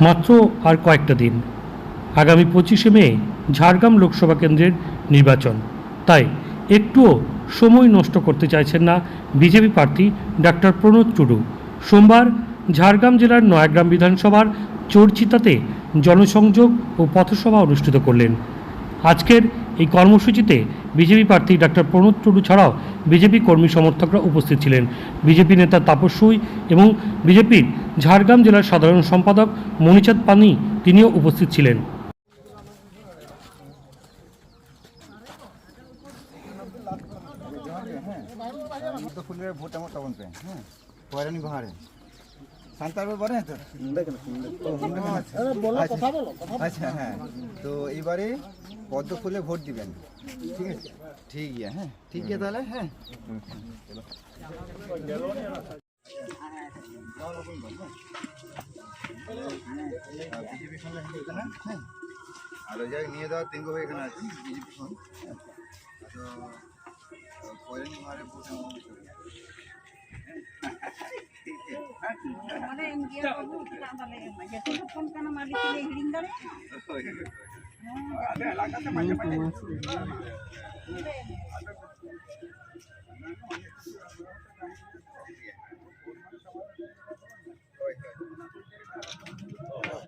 মাত্র আর কয়েকটা দিন। আগামী পঁচিশে মে, ঝাড়গ্রাম লোকসভা কেন্দ্রের নির্বাচন। তাই একটুও সময় নষ্ট করতে চাইছেন না বিজেপি প্রার্থী ডাক্তার প্রণোদ টুডু। সোমবার ঝাড়গ্রাম জেলার নয়াগ্রাম বিধানসভার চর্চিতাতে জনসংযোগ ও পথসভা অনুষ্ঠিত করলেন। আজকের এই কর্মসূচিতে বিজেপি প্রার্থী ডাক্তার প্রণোদ টুডু ছাড়াও বিজেপি কর্মী সমর্থকরা উপস্থিত ছিলেন। বিজেপি নেতা তাপস সুই এবং বিজেপির ঝাড়গ্রাম জেলার সাধারণ সম্পাদক মণিচাঁদ পানি তিনিও উপস্থিত ছিলেন। ভোট আমার তখন পেন হ্যাঁ। পয়রানি আচ্ছা। আচ্ছা। আচ্ছা হ্যাঁ। তো এবারে পদ্ম ফুলে ভোট দিবেন। ঠিক আছে? ঠিক আছে হ্যাঁ? ঠিক আছে তাহলে হ্যাঁ? হ্যাঁ আর ওই জায়গায় নিয়ে দেওয়ার তিনগো হয়ে এখানে আছে বিজেপি তো পয়রানি